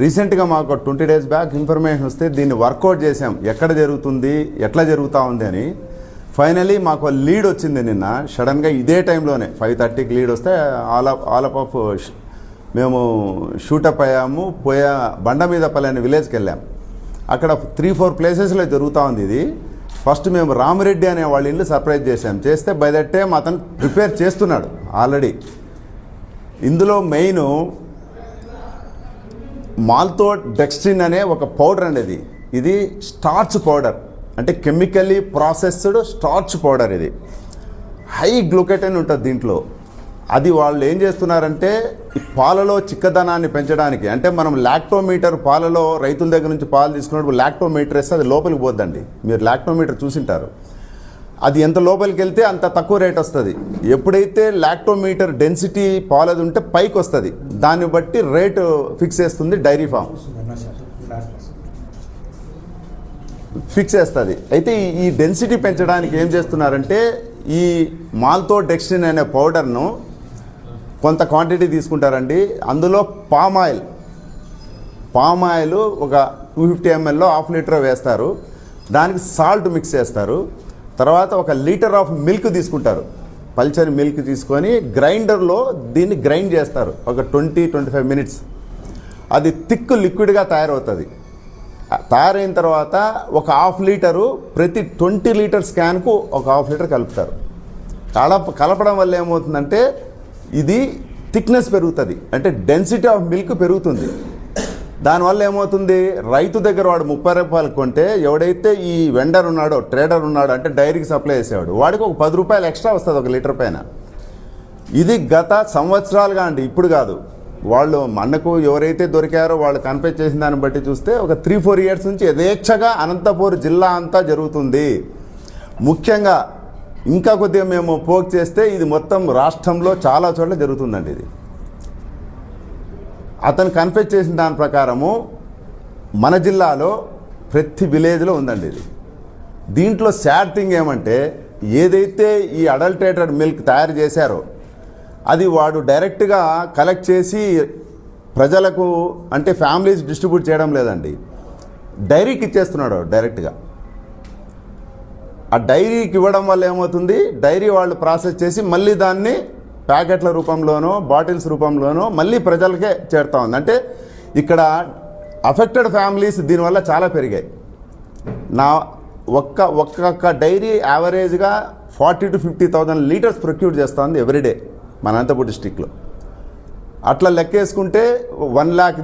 రీసెంట్గా మాకు twenty days back information వస్తే దీన్ని వర్కౌట్ చేసాం ఎక్కడ జరుగుతుంది? ఎట్లా జరుగుతూ ఉంది అని. ఫైనలీ మాకు లీడ్ వచ్చింది నిన్న. సడన్గా ఇదే టైంలోనే ఫైవ్ థర్టీకి లీడ్ వస్తే ఆల్ ఆఫ్ ఆల్ ఆఫ్ మేము షూటప్ అయ్యాము. పోయా బండ మీద పల్లె విలేజ్కి వెళ్ళాం. అక్కడ త్రీ ఫోర్ ప్లేసెస్లో జరుగుతూ ఉంది ఇది. ఫస్ట్ మేము రామిరెడ్డి అనే వాళ్ళ ఇల్లు సర్ప్రైజ్ చేసాం చేస్తే బై దట్ టైం అతను ప్రిపేర్ చేస్తున్నాడు ఆల్రెడీ ఇందులో మెయిన్ మాల్తో డెక్స్ట్రిన్ అనే ఒక పౌడర్ అనేది. ఇది స్టార్చ్ పౌడర్. అంటే కెమికల్లీ ప్రాసెస్డ్ స్టార్చ్ పౌడర్ ఇది. హై గ్లూకెటైన్ ఉంటుంది దీంట్లో. అది వాళ్ళు ఏం చేస్తున్నారంటే ఈ పాలలో చిక్కదనాన్ని పెంచడానికి అంటే మనం లాక్టోమీటర్ పాలలో రైతుల దగ్గర నుంచి పాలు తీసుకున్నప్పుడు లాక్టోమీటర్ వేస్తే అది లోపలికి పోద్దండి. మీరు లాక్టోమీటర్ చూసింటారు. అది ఎంత లోపలికి వెళ్తే అంత తక్కువ రేట్ వస్తుంది. ఎప్పుడైతే లాక్టోమీటర్ డెన్సిటీ పాలది ఉంటే పైకి వస్తుంది. దాన్ని బట్టి రేటు ఫిక్స్ చేస్తుంది డైరీ ఫామ్. ఫిక్స్ చేస్తుంది. అయితే ఈ- డెన్సిటీ పెంచడానికి ఏం చేస్తున్నారంటే ఈ మాల్తో డెక్స్టిన్ అనే పౌడర్ను కొంత క్వాంటిటీ తీసుకుంటారండి. అందులో పామ్ ఆయిల్. పామ్ ఆయిల్ ఒక టూ ఫిఫ్టీ ఎంఎల్లో హాఫ్ లీటర్ వేస్తారు. దానికి సాల్ట్ మిక్స్ చేస్తారు. తర్వాత ఒక లీటర్ ఆఫ్ మిల్క్ తీసుకుంటారు. పల్చని మిల్క్ తీసుకొని గ్రైండర్లో దీన్ని గ్రైండ్ చేస్తారు. ఒక ట్వంటీ ట్వంటీ ఫైవ్ మినిట్స్. అది థిక్ లిక్విడ్గా తయారవుతుంది. తయారైన తర్వాత ఒక హాఫ్ లీటరు ప్రతి ట్వంటీ లీటర్ స్కాన్కు ఒక హాఫ్ లీటర్ కలుపుతారు. కలప కలపడం వల్ల ఏమవుతుందంటే ఇది థిక్నెస్ పెరుగుతుంది. అంటే డెన్సిటీ ఆఫ్ మిల్క్ పెరుగుతుంది. దానివల్ల ఏమవుతుంది? రైతు దగ్గర వాడు ముప్పై రూపాయలు కొంటే ఎవడైతే ఈ వెండర్ ఉన్నాడో ట్రేడర్ ఉన్నాడో అంటే డైరీకి సప్లై చేసేవాడు వాడికి ఒక పది రూపాయలు ఎక్స్ట్రా వస్తుంది ఒక లీటర్ పైన. ఇది గత సంవత్సరాలుగా అండి ఇప్పుడు కాదు. వాళ్ళు మనకు ఎవరైతే దొరికారో వాళ్ళు కన్ఫెస్ చేసిన దాన్ని బట్టి చూస్తే ఒక త్రీ ఫోర్ ఇయర్స్ నుంచి యథేచ్ఛగా అనంతపూర్ జిల్లా అంతా జరుగుతుంది. ముఖ్యంగా ఇంకా కొద్దిగా మేము పోక్ చేస్తే ఇది మొత్తం రాష్ట్రంలో చాలా చోట్ల జరుగుతుందండి ఇది. అతను కన్ఫెస్ చేసిన దాని ప్రకారము మన జిల్లాలో ప్రతి విలేజ్లో ఉందండి ఇది. దీంట్లో శాడ్ థింగ్ ఏమంటే ఏదైతే ఈ అడల్టేటెడ్ మిల్క్ తయారు చేశారో అది వాడు డైరెక్ట్గా కలెక్ట్ చేసి ప్రజలకు అంటే ఫ్యామిలీస్ డిస్ట్రిబ్యూట్ చేయడం లేదండి. డైరీకి ఇచ్చేస్తున్నాడు డైరెక్ట్గా ఆ డైరీకి ఇవ్వడం వల్ల ఏమవుతుంది? డైరీ వాళ్ళు ప్రాసెస్ చేసి మళ్ళీ దాన్ని ప్యాకెట్ల రూపంలోనో బాటిల్స్ రూపంలోనో మళ్ళీ ప్రజలకే చేరుతా ఉంది. అంటే ఇక్కడ అఫెక్టెడ్ ఫ్యామిలీస్ దీనివల్ల చాలా పెరిగాయి. నా ఒక్క ఒక్కొక్క డైరీ యావరేజ్గా forty to fifty thousand litres procure చేస్తుంది ఎవ్రీడే మన అనంతపూర్ డిస్టిక్లో. అట్లా లెక్కేసుకుంటే వన్ ల్యాక్